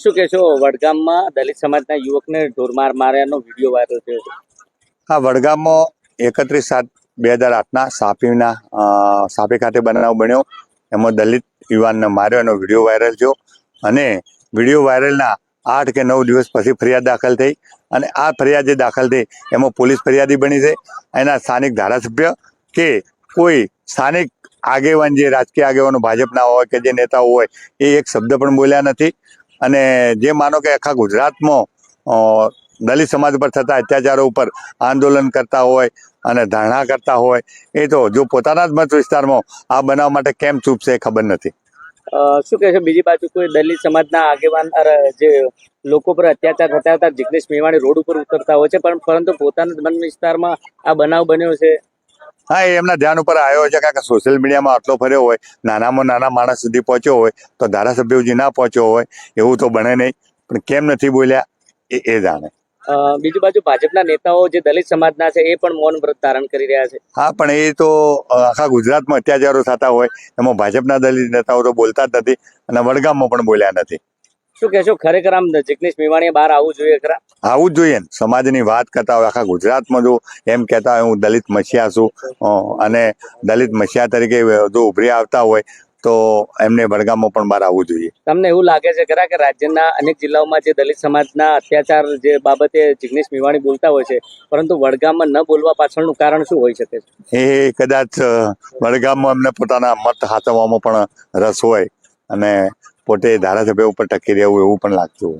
શું કહેશો, વડગામમાં દલિત સમાજના યુવકને ઢોરમાર માર્યાનો વીડિયો વાયરલ થયો છે? આ વડગામમાં એકત્રીસ સાત બે હજાર આઠના સાપીના સાપી ખાતે બનાવ બન્યો. એમાં દલિત યુવાનને માર્યો એનો વીડિયો વાયરલ થયો અને વીડિયો વાયરલના આઠ કે નવ દિવસ પછી ફરિયાદ દાખલ થઈ અને આ ફરિયાદ જે દાખલ થઈ એમાં પોલીસ ફરિયાદી બની છે. એના સ્થાનિક ધારાસભ્ય કે કોઈ સ્થાનિક આગેવાન જે રાજકીય આગેવાનો ભાજપના હોય કે જે નેતાઓ હોય એ એક શબ્દ પણ બોલ્યા નથી. અને જે માનો કે આખા ગુજરાતમાં દલિત સમાજ પર થતા અત્યાચારો ઉપર આંદોલન કરતા હોય અને ધારણા કરતા હોય, એ તો જો પોતાના જ મત વિસ્તારમાં આ બનાવ માટે કેમ ચૂપ છે એ ખબર નથી. શું છે? બીજી બાજુ કોઈ દલિત સમાજના આગેવાન જે લોકો પર અત્યાચાર થતા હતા, જિગ્નેશ મેવાણી રોડ ઉપર ઉતરતા હોય છે, પણ પરંતુ પોતાના જ મન વિસ્તારમાં આ બનાવ બન્યો છે. હા એ એમના ધ્યાન ઉપર આવ્યો છે કારણ કે સોશિયલ મીડિયામાં આટલો ફર્યો હોય નાનામાં નાના માણસ સુધી પહોંચ્યો હોય તો ધારાસભ્ય સુધી ના પહોંચ્યો હોય એવું તો બને નહીં. પણ કેમ નથી બોલ્યા એ એ જાણે. બીજી બાજુ ભાજપના નેતાઓ જે દલિત સમાજના છે એ પણ મૌન વ્રત ધારણ કરી રહ્યા છે. હા પણ એ તો આખા ગુજરાતમાં અત્યાચારો થતા હોય એમાં ભાજપના દલિત નેતાઓ તો બોલતા જ નથી અને વડગામમાં પણ બોલ્યા નથી. શું કહેશો? ખરેખર આમ જિગ્નેશ મેવાણીએ બહાર આવવું જોઈએ ખરા? આવું જ જોઈએ સમાજની વાત કરતા હોય આખા ગુજરાતમાં જો એમ કહેતા હોય હું દલિત મસીહા છું અને દલિત મસીહા તરીકે જો ઉભરી આવતા હોય તો એમને વડગામમાં પણ બહાર આવવું જોઈએ. તમને એવું લાગે છે ખરા કે રાજ્યના અનેક જિલ્લાઓમાં જે દલિત સમાજના અત્યાચાર જે બાબતે જિગ્નેશ મેવાણી બોલતા હોય છે પરંતુ વડગામમાં ન બોલવા પાછળનું કારણ શું હોઈ શકે છે? એ કદાચ વડગામમાં એમને પોતાના મત હાથવવામાં પણ રસ હોય અને પોતે ધારાસભ્ય ઉપર ટકી રહેવું એવું પણ લાગતું